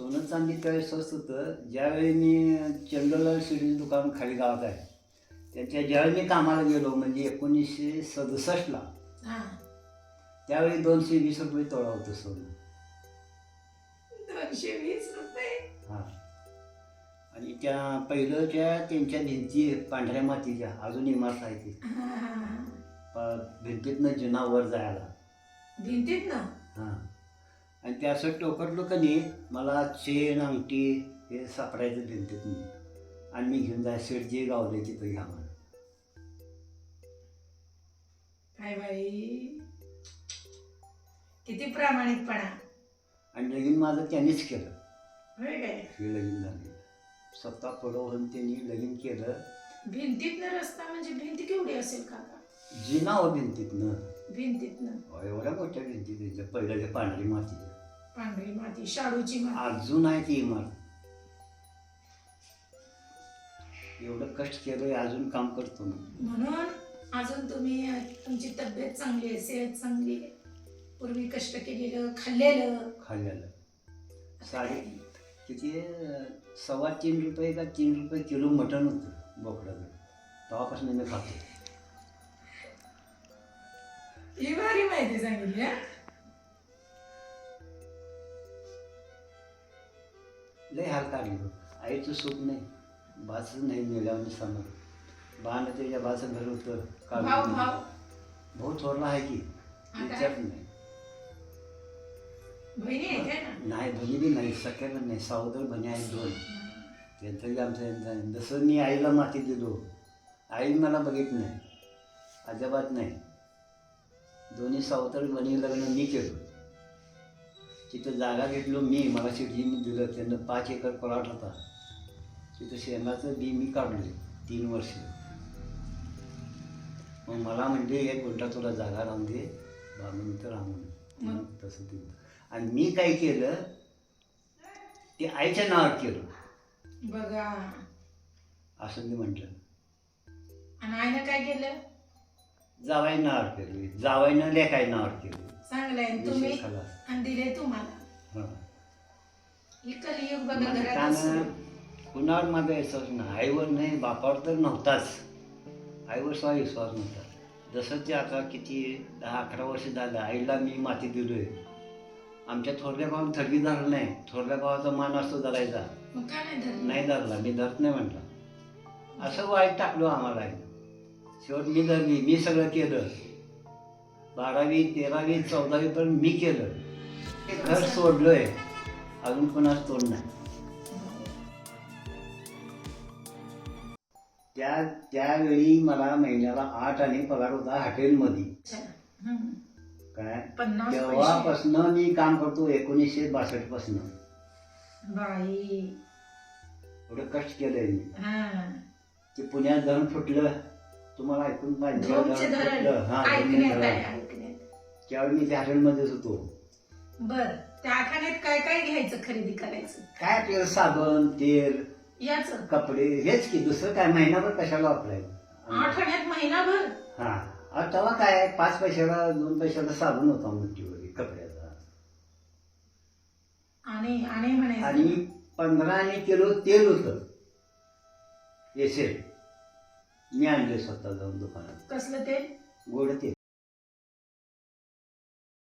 सोनं चांदी त्यावेळी स्वस्त होतं ज्यावेळी मी चंद्रलाल शिडीचं दुकान खाली गावात आहे त्यांच्या ज्यावेळी मी कामाला गेलो म्हणजे एकोणीसशे सदुसष्टला हा. त्यावेळी दोनशे वीस रुपये तोळा होतं सोनं. दोनशे वीस रुपये? हां. आणि त्या पहिलंच्या त्यांच्या भिंती पांढऱ्या मातीच्या अजून इमारत आहे ती. भिंतीतनं जिना वर जायला. भिंतीत ना हां. आणि ते असं टोकरलो नाही मला चेन अंगठी हे सापडायचं भिंतीतून आणि मी घेऊन जाय शेडजी गावले तिथं घ्या मला काय बाई? किती प्रामाणिकपणा. आणि लगीन माझं त्यांनीच केलं. होय काय? हे लगीन झाले. स्वतः पडवून त्यांनी लगीन केलं. भिंतीतनं रस्ता म्हणजे भिंती केवढी असेल काका जिना हो भिंतीतनं. भिंतीतनं. अहो, एवढ्या मोठ्या भिंती त्यांच्या पहिल्या त्या पांढरी मातीच्या पांढरी माती शाडूची माती अजून आहे ती इमारत. एवढं कष्ट केलंय अजून काम करतो मी. म्हणून अजून तुम्ही तुमची तब्येत चांगली आहे सेहत चांगली आहे. पूर्वी कष्ट केलेलं खाल्लेलं. खाल्ल्याला साडे किती? सव्वा तीन रुपये का तीन रुपये किलो मटण होतं बोकडाचं. तेव्हापासून मी खातो ही भारी माहिती सांगितली हा? लय हाल काढलो आईचं सुख नाही बाचं नाही मिळालं समोर. बाण त्याच्या बाचं घर होतं भाऊ काढून भाऊ. भाऊ थोरला आहे की हा काय? विचार नाही. बहिणी आहे काय ना? नाही बहिणी बी नाही सख्याला नाही सावतर बहिणी आहेत दोन. त्यांचंही आमचं यांचं आहे. जसं मी आईला माती दिलो आई मला बघित नाही अजिबात नाही. दोन्ही सावतर बहिणी लग्न मी केलं. तिथं जागा घेतलो मी मला शिर्जीने दिलं त्यांना पाच एकर प्लॉट होता. तिथं शेणाचं बी मी काढले तीन वर्ष. मग मला म्हणजे एक गुंठा तुला जागा राहून दे बाबा राहून. मग? तसं दिलं आणि मी काय केलं ते आईच्या नावावर केलं. बघा. असं मी म्हटलं. आणि आईनं काय केलं? जावाई नावावर केली. जावाईनं लेखाय नावावर केली. चांगलं आहे तुम्ही खलास आणि दिले तुम्हाला. हां. ही कलियुग बघा माझं घरात कान असलं. कुणावर माझा विश्वास नाही? आईवर नाही बापावर तर नव्हताच. आईवर सुद्धा विश्वास नव्हता. जसं ते आता किती दहा अकरा वर्ष झालं आईला मी माती दिलोय. आमच्या थोरल्या गावात थडगी धरलं नाही. थोरल्या गावाचा मान असतो धरायचा. मग नाही धरलं? नाही धरला मी धरत नाही म्हटलं. असं वाईट टाकलो आम्हाला शेवट मी धरली मी सगळं केलं. बारावी तेरावी चौदावी पण मी केलं. ते घर सोडलोय. अजून कोणाच तोड नाही. त्या त्यावेळी मला महिन्याला आठ आणि पगार होता हॉटेलमध्ये. काय. तेव्हापासनं मी काम करतो एकोणीसशे बासष्ट पासन बाई. एवढं कष्ट केलंय मी. ते पुण्यात धरण फुटलं. तुम्हाला ऐकून पाहिजे झोपचे धरण. ऐकण्यात धरण. आहे ऐकण्यात. त्यावेळी मी त्या हॉटेलमध्येच होतो. बर. त्या आखाण्यात काय काय घ्यायचं खरेदी करायचं? काय आपल्याला साबण तेल याच? कपडे हेच की दुसरं काय? महिनाभर कशाला वापरायचं? आठवड्यात महिनाभर? हा. तेव्हा काय? पाच पैशाला दोन पैशाला साबण होता मुठीवर कपड्याचा. आणि आणि म्हणायचं? आणि पंधरा आणि किलो तेल होतं. एसेल मी आणले स्वतः जाऊन दुकानात. कसलं ते गोड तेल.